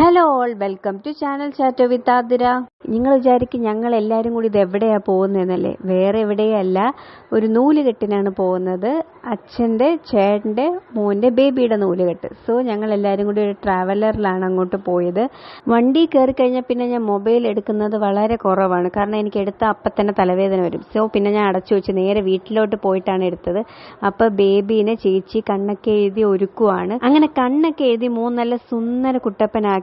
Hello all welcome to channel Chatto with Athira നിങ്ങൾ വിചാരിക്കും ഞങ്ങൾ എല്ലാവരും കൂടി ഇത് എവിടെയാ പോകുന്നതെന്നല്ലേ. വേറെ എവിടെയല്ല ഒരു നൂലുകെട്ടിനാണ് പോകുന്നത്. അച്ഛന്റെ ചേട്ടന്റെ മോന്റെ ബേബിയുടെ നൂലുകെട്ട്. സോ ഞങ്ങൾ എല്ലാവരും കൂടി ഒരു ട്രാവലറിലാണ് അങ്ങോട്ട് പോയത്. വണ്ടി കയറി കഴിഞ്ഞാൽ പിന്നെ ഞാൻ മൊബൈൽ എടുക്കുന്നത് വളരെ കുറവാണ്. കാരണം എനിക്ക് എടുത്ത അപ്പം തന്നെ തലവേദന വരും. സോ പിന്നെ ഞാൻ അടച്ചു വെച്ച് നേരെ വീട്ടിലോട്ട് പോയിട്ടാണ് എടുത്തത്. അപ്പോൾ ബേബീനെ ചേച്ചി കണ്ണൊക്കെ എഴുതി ഒരുക്കുവാണ്. അങ്ങനെ കണ്ണൊക്കെ എഴുതി മൂന്ന് നല്ല സുന്ദര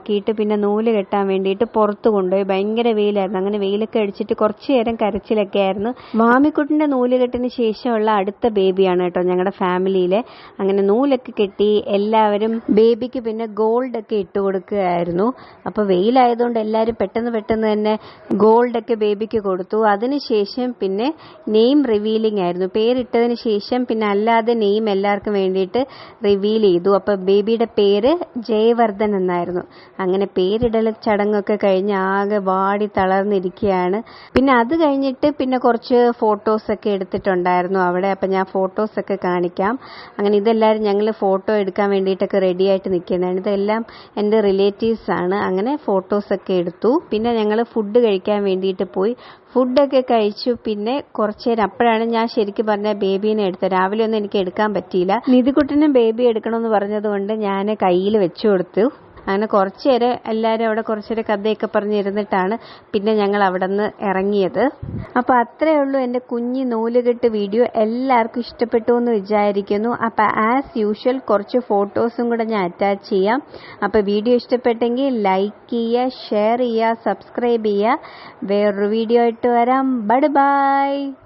കുട്ടപ്പനാക്കിയിട്ട് പിന്നെ നൂൽ കെട്ടാൻ വേണ്ടിയിട്ട് പുറത്ത് കൊണ്ടുപോയി. ഭയങ്കര വെയിലായിരുന്നു. അങ്ങനെ വെയിലൊക്കെ അടിച്ചിട്ട് കുറച്ചു നേരം കരച്ചിലൊക്കെ ആയിരുന്നു. വാമിക്കുട്ടിന്റെ നൂൽ കെട്ടിന് ശേഷമുള്ള അടുത്ത ബേബിയാണ് കേട്ടോ ഞങ്ങളുടെ ഫാമിലിയിലെ. അങ്ങനെ നൂലൊക്കെ കെട്ടി എല്ലാവരും ബേബിക്ക് പിന്നെ ഗോൾഡ് ഒക്കെ ഇട്ട് കൊടുക്കുകയായിരുന്നു. അപ്പൊ വെയിലായതുകൊണ്ട് എല്ലാവരും പെട്ടെന്ന് പെട്ടെന്ന് തന്നെ ഗോൾഡ് ഒക്കെ ബേബിക്ക് കൊടുത്തു. അതിനുശേഷം പിന്നെ നെയിം റിവീലിംഗ് ആയിരുന്നു. പേരിട്ടതിന് ശേഷം പിന്നെ അല്ലാതെ നെയിം എല്ലാവർക്കും വേണ്ടിയിട്ട് റിവീൽ ചെയ്തു. അപ്പൊ ബേബിയുടെ പേര് ജയവർദ്ധൻ എന്നായിരുന്നു. അങ്ങനെ പേരിടൽ ചടങ്ങൊക്കെ കഴിഞ്ഞ് ആകെ വാടി തളർന്നിരിക്കുകയാണ്. പിന്നെ അത് കഴിഞ്ഞിട്ട് പിന്നെ കുറച്ച് ഫോട്ടോസൊക്കെ എടുത്തിട്ടുണ്ടായിരുന്നു അവിടെ. അപ്പം ഞാൻ ഫോട്ടോസൊക്കെ കാണിക്കാം. അങ്ങനെ ഇതെല്ലാവരും ഞങ്ങൾ ഫോട്ടോ എടുക്കാൻ വേണ്ടിയിട്ടൊക്കെ റെഡിയായിട്ട് നിൽക്കുന്നതാണ്. ഇതെല്ലാം എന്റെ റിലേറ്റീവ്സ് ആണ്. അങ്ങനെ ഫോട്ടോസൊക്കെ എടുത്തു. പിന്നെ ഞങ്ങൾ ഫുഡ് കഴിക്കാൻ വേണ്ടിയിട്ട് പോയി. ഫുഡൊക്കെ കഴിച്ചു. പിന്നെ കുറച്ച് നേരം അപ്പോഴാണ് ഞാൻ ശരിക്കും പറഞ്ഞ ബേബീനെ എടുത്തത്. രാവിലെ ഒന്നും എനിക്ക് എടുക്കാൻ പറ്റിയില്ല. നിധികുട്ടനും ബേബി എടുക്കണമെന്ന് പറഞ്ഞതുകൊണ്ട് ഞാൻ കയ്യിൽ വെച്ചു കൊടുത്തു. അങ്ങനെ കുറച്ച് നേരം എല്ലാവരും അവിടെ കുറച്ച് നേരം കഥയൊക്കെ പറഞ്ഞിരുന്നിട്ടാണ് പിന്നെ ഞങ്ങൾ അവിടെ നിന്ന് ഇറങ്ങിയത്. അപ്പോൾ അത്രയേ ഉള്ളൂ എന്റെ കുഞ്ഞി നൂലുകെട്ട് വീഡിയോ. എല്ലാവർക്കും ഇഷ്ടപ്പെട്ടു എന്ന് വിചാരിക്കുന്നു. അപ്പോൾ ആസ് യൂഷ്വൽ കുറച്ച് ഫോട്ടോസും കൂടെ ഞാൻ അറ്റാച്ച് ചെയ്യാം. അപ്പോൾ വീഡിയോ ഇഷ്ടപ്പെട്ടെങ്കിൽ ലൈക്ക് ചെയ്യുക ഷെയർ ചെയ്യുക സബ്സ്ക്രൈബ് ചെയ്യുക. വേറൊരു വീഡിയോ ആയിട്ട് വരാം. Bud by